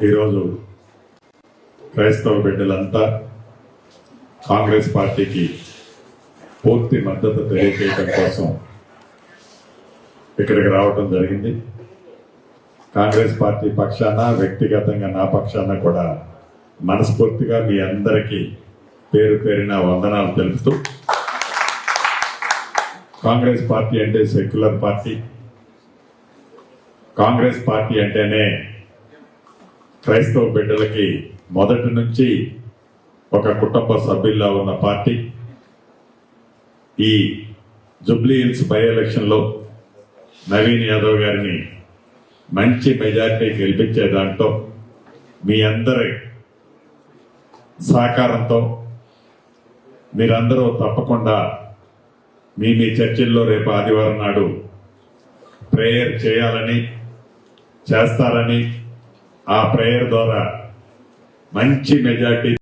ఈరోజు క్రైస్తవ బిడ్డలంతా కాంగ్రెస్ పార్టీకి పూర్తి మద్దతు తెలియజేయడం కోసం ఇక్కడికి రావటం జరిగింది. కాంగ్రెస్ పార్టీ పక్షాన వ్యక్తిగతంగా నా పక్షాన కూడా మనస్ఫూర్తిగా మీ అందరికీ పేరు పేరిన వందనాలు తెలుపుతూ కాంగ్రెస్ పార్టీ అంటే సెక్యులర్ పార్టీ కాంగ్రెస్ పార్టీ అంటేనే క్రైస్తవ బిడ్డలకి మొదటి నుంచి ఒక కుటుంబ సభ్యుల్లా ఉన్న పార్టీ ఈ జుబ్లీ హిల్స్ బై ఎలక్షన్లో నవీన్ యాదవ్ గారిని మంచి మెజార్టీ గెలిపించే దాంట్లో మీ అందరి సహకారంతో మీరందరూ తప్పకుండా మీ మీ చర్చిల్లో రేపు ఆదివారం నాడు ప్రేయర్ చేయాలని చేస్తారని ఆ ప్రేయర్ ద్వారా మంచి మెజార్టీ